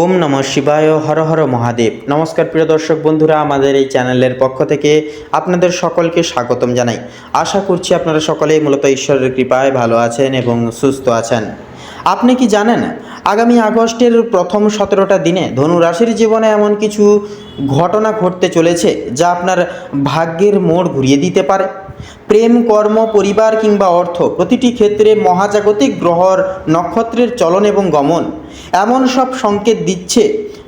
ওম নম শিবায়, হর হর মহাদেব। নমস্কার প্রিয় দর্শক বন্ধুরা, আমাদের এই চ্যানেলের পক্ষ থেকে আপনাদের সকলকে স্বাগতম জানাই। আশা করছি আপনারা সকলেই মূলত ঈশ্বরের কৃপায় ভালো আছেন এবং সুস্থ আছেন। আপনি কি জানেন, আগামী আগস্টের প্রথম সতেরোটা দিনে ধনু রাশির জীবনে এমন কিছু ঘটনা ঘটতে চলেছে যা আপনার ভাগ্যের মোড় ঘুরিয়ে দিতে পারে? প্রেম, কর্ম, পরিবার কিংবা অর্থ প্রতিটি ক্ষেত্রে মহাজাগতিক গ্রহর নক্ষত্রের চলন এবং গমন এমন সব সংকেত দিচ্ছে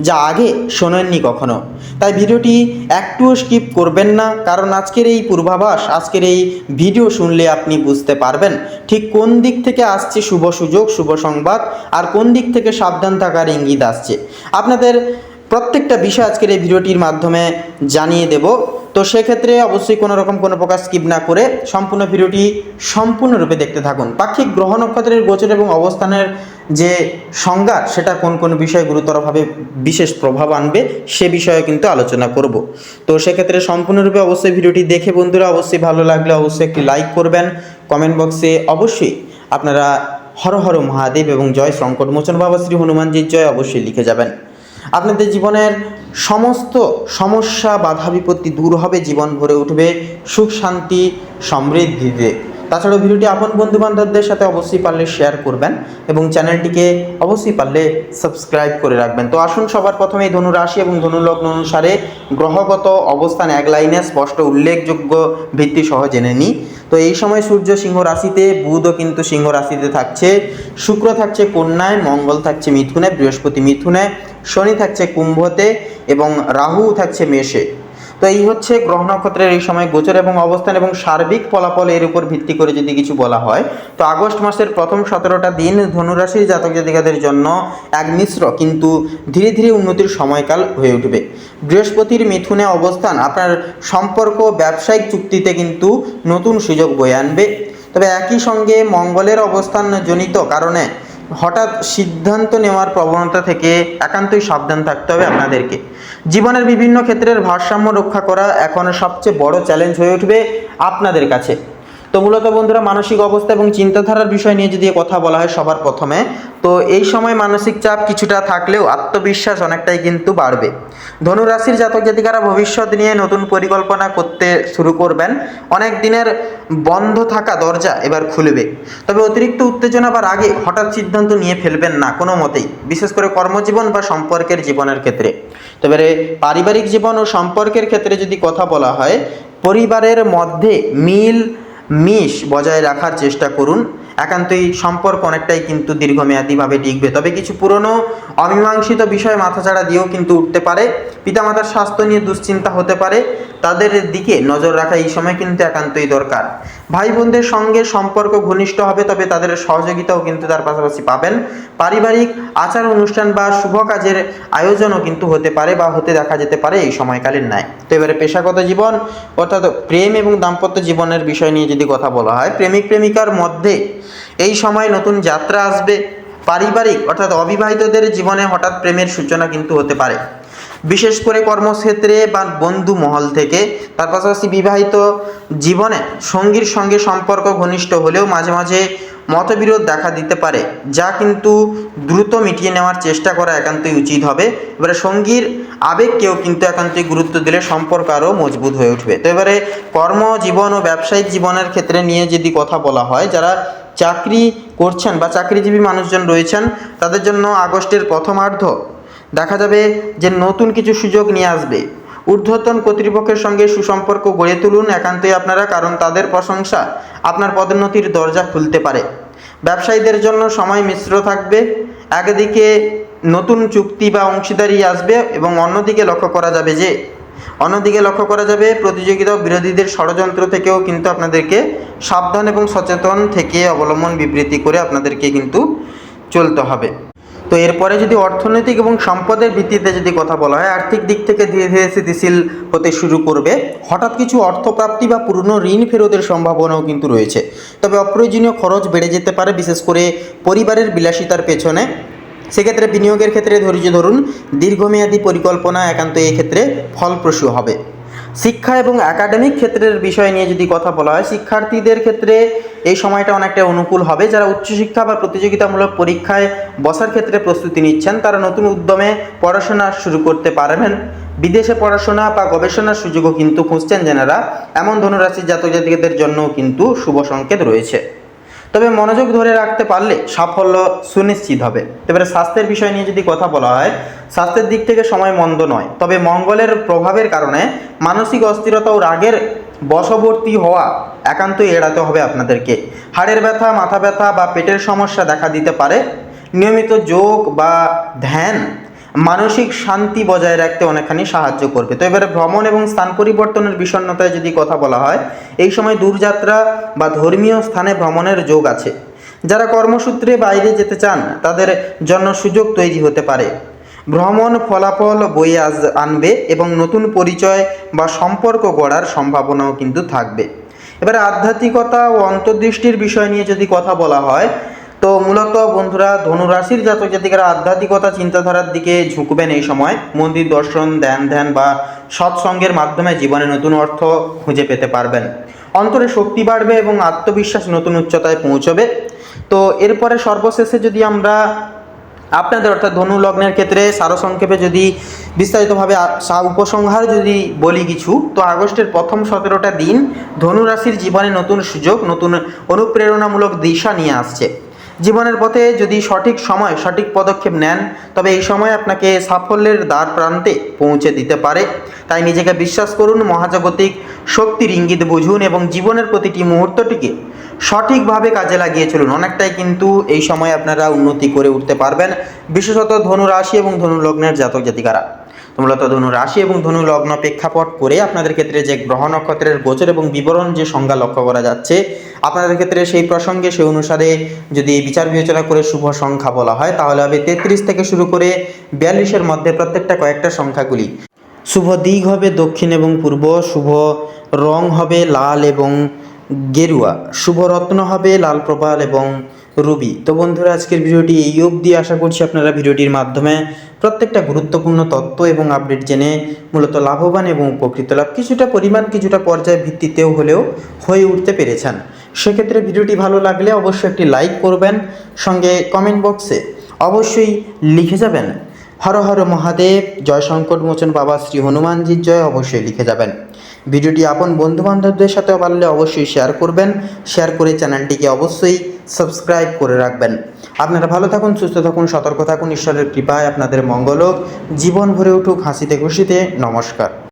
যা আগে শোনেননি কখনো। তাই ভিডিওটি একটুও স্কিপ করবেন না, কারণ আজকের এই পূর্বাভাস, আজকের এই ভিডিও শুনলে আপনি বুঝতে পারবেন ঠিক কোন দিক থেকে আসছে শুভ সুযোগ, শুভ সংবাদ আর কোন দিক থেকে সাবধান থাকার ইঙ্গিত আসছে। আপনাদের প্রত্যেকটা বিষয় আজকের এই ভিডিওটির মাধ্যমে জানিয়ে দেব। তো সেক্ষেত্রে অবশ্যই কোনো রকম কোনো প্রকার স্কিপ না করে সম্পূর্ণ ভিডিওটি সম্পূর্ণরূপে দেখতে থাকুন। পাক্ষিক গ্রহ নক্ষত্রের গোচর এবং অবস্থানের যে সংজ্ঞা, সেটা কোন কোন বিষয় গুরুতরভাবে বিশেষ প্রভাব আনবে, সে বিষয়ে কিন্তু আলোচনা করব। তো সেক্ষেত্রে সম্পূর্ণরূপে অবশ্যই ভিডিওটি দেখে বন্ধুরা, অবশ্যই ভালো লাগলে অবশ্যই একটি লাইক করবেন। কমেন্ট বক্সে অবশ্যই আপনারা হর হর মহাদেব এবং জয় সংকট মোচন বাবা শ্রী হনুমানজির জয় অবশ্যই লিখে যাবেন। আপনাদের জীবনের সমস্ত সমস্যা বাধা বিপত্তি দূর হবে জীবন ভরে উঠবে সুখ শান্তি সমৃদ্ধিতে। তাছাড়াও ভিডিওটি আপন বন্ধু বান্ধবদের সাথে অবশ্যই পারলে শেয়ার করবেন এবং চ্যানেলটিকে অবশ্যই পারলে সাবস্ক্রাইব করে রাখবেন। তো আসুন সবার প্রথমে ধনু রাশি এবং ধনু লগ্ন অনুসারে গ্রহগত অবস্থান এক লাইনে স্পষ্ট উল্লেখযোগ্য ভিত্তি সহ জেনে নিই। তো এই সময় সূর্য সিংহ রাশিতে, বুধও কিন্তু সিংহ রাশিতে থাকছে। শুক্র থাকছে কন্যায়, মঙ্গল থাকছে মিথুনে, বৃহস্পতি মিথুনে, শনি থাকছে কুম্ভতে এবং রাহু থাকছে মেষে। তো এই হচ্ছে গ্রহ নক্ষত্রের এই সময় গোচর এবং অবস্থান এবং সার্বিক ফলাফল এর উপর ভিত্তি করে যদি কিছু বলা হয়, তো আগস্ট মাসের প্রথম সতেরোটা দিন ধনুরাশির জাতক জাতিকাদের জন্য এক মিশ্র কিন্তু ধীরে ধীরে উন্নতির সময়কাল হয়ে উঠবে। বৃহস্পতির মিথুনে অবস্থান, আপনার সম্পর্ক, ব্যবসায়িক চুক্তিতে কিন্তু নতুন সুযোগ বয়ে আনবে। তবে একই সঙ্গে মঙ্গলের অবস্থান জনিত কারণে হঠাৎ সিদ্ধান্ত নেওয়ার প্রবণতা থেকে একান্তই সাবধান থাকতে হবে আপনাদেরকে। জীবনের বিভিন্ন ক্ষেত্রের ভারসাম্য রক্ষা করা এখন সবচেয়ে বড় চ্যালেঞ্জ হয়ে উঠবে আপনাদের কাছে। তো মূলত বন্ধুরা মানসিক অবস্থা এবং চিন্তাধারার বিষয় নিয়ে যদি কথা বলা হয় সবার প্রথমে, তো এই সময় মানসিক চাপ কিছুটা থাকলেও আত্মবিশ্বাস অনেকটাই কিন্তু বাড়বে। ধনুরাশির জাতক জাতিকারা ভবিষ্যৎ নিয়ে নতুন পরিকল্পনা করতে শুরু করবেন। অনেক দিনের বন্ধ থাকা দরজা এবার খুলবে। তবে অতিরিক্ত উত্তেজনা বা আগে হঠাৎ সিদ্ধান্ত নিয়ে ফেলবেন না, কোনো মতেই, বিশেষ করে কর্মজীবন বা সম্পর্কের জীবনের ক্ষেত্রে। তবে পারিবারিক জীবন ও সম্পর্কের ক্ষেত্রে যদি কথা বলা হয়, পরিবারের মধ্যে মিল মিশ বজায় রাখার চেষ্টা করুন। একান্তই সম্পর্ক অনেকটাই কিন্তু দীর্ঘমেয়াদীভাবে টিকবে। তবে কিছু পুরনো, অমীমাংসিত বিষয় মাথাছাড়া দিয়েও কিন্তু উঠতে পারে। পিতামাতার স্বাস্থ্য নিয়ে দুশ্চিন্তা হতে পারে। তাদের দিকে নজর রাখা এই সময় কিন্তু একান্তই দরকার। ভাই বোনদের সঙ্গে সম্পর্ক ঘনিষ্ঠ হবে, তবে তাদের সহযোগিতাও কিন্তু তার পাশাপাশি পাবেন। পারিবারিক আচার অনুষ্ঠান বা শুভ কাজের আয়োজনও কিন্তু হতে পারে বা হতে দেখা যেতে পারে এই সময়কালীন ন্যায়। তো এবারে পেশাগত জীবন, অর্থাৎ প্রেম এবং দাম্পত্য জীবনের বিষয় নিয়ে যদি কথা বলা হয়, প্রেমিক প্রেমিকার মধ্যে এই সময় নতুন যাত্রা আসবে। পারিবারিক, অর্থাৎ অবিবাহিতদের জীবনে হঠাৎ প্রেমের সূচনা কিন্তু হতে পারে। বিশেষ করে কর্মক্ষেত্রে বা বন্ধু মহল থেকে। তার পাশাপাশি বিবাহিত জীবনে সঙ্গীর সঙ্গে সম্পর্ক ঘনিষ্ঠ হলেও মাঝে মাঝে মতবিরোধ দেখা দিতে পারে, যা কিন্তু দ্রুত মিটিয়ে নেওয়ার চেষ্টা করা একান্তই উচিত হবে। এবারে সঙ্গীর আবেগকেও কিন্তু একান্তই গুরুত্ব দিলে সম্পর্ক আরও মজবুত হয়ে উঠবে। তো এবারে কর্মজীবন ও ব্যবসায়িক জীবনের ক্ষেত্রে নিয়ে যদি কথা বলা হয়, যারা চাকরি করছেন বা চাকরিজীবী মানুষজন রয়েছেন, তাদের জন্য আগস্টের প্রথমার্ধ দেখা যাবে যে নতুন কিছু সুযোগ নিয়ে আসবে। ঊর্ধ্বতন কর্তৃপক্ষের সঙ্গে সুসম্পর্ক গড়ে তুলুন একান্তই আপনারা, কারণ তাদের প্রশংসা আপনার পদোন্নতির দরজা খুলতে পারে। ব্যবসায়ীদের জন্য সময় মিশ্র থাকবে, একদিকে নতুন চুক্তি বা অংশীদারি আসবে এবং অন্যদিকে লক্ষ্য করা যাবে যে, অন্যদিকে লক্ষ্য করা যাবে প্রতিযোগিতা বিরোধীদের ষড়যন্ত্র থেকেও কিন্তু আপনাদেরকে সাবধান এবং সচেতন থেকে অবলম্বন বিবৃতি করে আপনাদেরকে কিন্তু চলতে হবে। তো এরপরে যদি অর্থনৈতিক এবং সম্পদের ভিত্তিতে যদি কথা বলা হয়, আর্থিক দিক থেকে ধীরে ধীরে স্থিতিশীল হতে শুরু করবে। হঠাৎ কিছু অর্থপ্রাপ্তি বা পুরনো ঋণ ফেরতের সম্ভাবনাও কিন্তু রয়েছে। তবে অপ্রয়োজনীয় খরচ বেড়ে যেতে পারে, বিশেষ করে পরিবারের বিলাসিতার পেছনে। সেক্ষেত্রে বিনিয়োগের ক্ষেত্রে ধৈর্য ধরুন, দীর্ঘমেয়াদী পরিকল্পনা একান্ত এই ক্ষেত্রে ফলপ্রসূ হবে। শিক্ষা এবং একাডেমিক ক্ষেত্রের বিষয় নিয়ে যদি কথা বলা হয়, শিক্ষার্থীদের ক্ষেত্রে এই সময়টা অনেকটা অনুকূল হবে। যারা উচ্চশিক্ষা বা প্রতিযোগিতামূলক পরীক্ষায় বসার ক্ষেত্রে প্রস্তুতি নিচ্ছেন, তারা নতুন উদ্যমে পড়াশোনা শুরু করতে পারবেন। বিদেশে পড়াশোনা বা গবেষণার সুযোগও কিন্তু খুঁজছেন যেনারা। এমন ধনুরাশির জাতক জাতিকাদের জন্যও কিন্তু শুভ সংকেত রয়েছে। তবে মনোযোগ ধরে রাখতে পারলে সাফল্য সুনিশ্চিত হবে। এবারে স্বাস্থ্যের বিষয় নিয়ে যদি কথা বলা হয়, স্বাস্থ্যের দিক থেকে সময় মন্দ নয়। তবে মঙ্গলের প্রভাবের কারণে মানসিক অস্থিরতা ও রাগের বশবর্তী হওয়া একান্তই এড়াতে হবে আপনাদেরকে। হাড়ের ব্যথা, মাথা ব্যথা বা পেটের সমস্যা দেখা দিতে পারে। নিয়মিত যোগ বা ধ্যান মানসিক শান্তি বজায় রাখতে অনেকখানি সাহায্য করবে। তো এবারে ভ্রমণ এবং স্থান পরিবর্তনের বিষণ্ণতায় যদি কথা বলা হয়, এই সময় দূরযাত্রা বা ধর্মীয় স্থানে ভ্রমণের যোগ আছে। যারা কর্মসূত্রে বাইরে যেতে চান, তাদের জন্য সুযোগ তৈরি হতে পারে। ভ্রমণ ফলাফল বয়ে আস আনবে এবং নতুন পরিচয় বা সম্পর্ক গড়ার সম্ভাবনাও কিন্তু থাকবে। এবারে আধ্যাত্মিকতা ও অন্তর্দৃষ্টির বিষয় নিয়ে যদি কথা বলা হয় তো মূলত বন্ধুরা ধনুরাশির জাতক জাতিকারা আধ্যাত্মিকতা চিন্তাধারার দিকে ঝুঁকবেন এই সময়। মন্দির দর্শন, ধ্যান ধ্যান বা সৎসঙ্গের মাধ্যমে জীবনে নতুন অর্থ খুঁজে পেতে পারবেন। অন্তরে শক্তি বাড়বে এবং আত্মবিশ্বাস নতুন উচ্চতায় পৌঁছবে। তো এরপরে সর্বশেষে যদি আমরা আপনাদের অর্থাৎ ধনু লগ্নের ক্ষেত্রে সারসংক্ষেপে যদি বিস্তারিতভাবে উপসংহার যদি বলি কিছু, তো আগস্টের প্রথম সতেরোটা দিন ধনু রাশির জীবনে নতুন সুযোগ, নতুন অনুপ্রেরণামূলক দিশা নিয়ে আসছে। জীবনের পথে যদি সঠিক সময় সঠিক পদক্ষেপ নেন, তবে এই সময় আপনাকে সাফল্যের দ্বার প্রান্তে পৌঁছে দিতে পারে। তাই নিজেকে বিশ্বাস করুন, মহাজাগতিক শক্তির ইঙ্গিত বুঝুন এবং জীবনের প্রতিটি মুহূর্তটিকে সঠিকভাবে কাজে লাগিয়ে চলুন। অনেকটাই কিন্তু এই সময় আপনারা উন্নতি করে উঠতে পারবেন, বিশেষত ধনু রাশি এবং ধনু লগ্নের জাতক জাতিকারা। মূলত ধনু রাশি এবং ধনু লগ্ন প্রেক্ষাপট করে আপনাদের ক্ষেত্রে যে গ্রহ নক্ষত্রের গোচর এবং বিবরণ যে সংজ্ঞা লক্ষ্য করা যাচ্ছে, আপনাদের ক্ষেত্রে সেই প্রসঙ্গে, সেই অনুসারে যদি বিচার বিবেচনা করে শুভ সংখ্যা বলা হয়, তাহলে হবে তেত্রিশ থেকে শুরু করে বিয়াল্লিশের মধ্যে প্রত্যেকটা কয়েকটা সংখ্যাগুলি। শুভ দিক হবে দক্ষিণ এবং পূর্ব, শুভ রং হবে লাল এবং গেরুয়া, শুভ রত্ন হবে লাল, প্রবাল এবং রুবি। তো বন্ধুরা, আজকের ভিডিওটি এই অবধি। আশা করছি আপনারা ভিডিওটির মাধ্যমে প্রত্যেকটা গুরুত্বপূর্ণ তথ্য এবং আপডেট জেনে মূলত লাভবান এবং উপকৃত লাভ কিছুটা পরিমাণ, কিছুটা পর্যায় ভিত্তিতেও হলেও হয়ে উঠতে পেরেছেন। সেক্ষেত্রে ভিডিওটি ভালো লাগলে অবশ্যই একটি লাইক করবেন, সঙ্গে কমেন্ট বক্সে অবশ্যই লিখে যাবেন। হর হর মহাদেব, জয় সংকট মোচন বাবা শ্রী হনুমানজির জয় অবশ্যই লিখে যাবেন। ভিডিওটি আপন বন্ধু বান্ধবদের সাথে পারলে অবশ্যই শেয়ার করবেন। শেয়ার করে চ্যানেলটিকে অবশ্যই সাবস্ক্রাইব করে রাখবেন। আপনারা ভালো থাকুন, সুস্থ থাকুন, সতর্ক থাকুন, ঈশ্বরের কৃপায় আপনাদের মঙ্গল জীবন ভরে উঠুক হাসিতে খুশিতে। নমস্কার।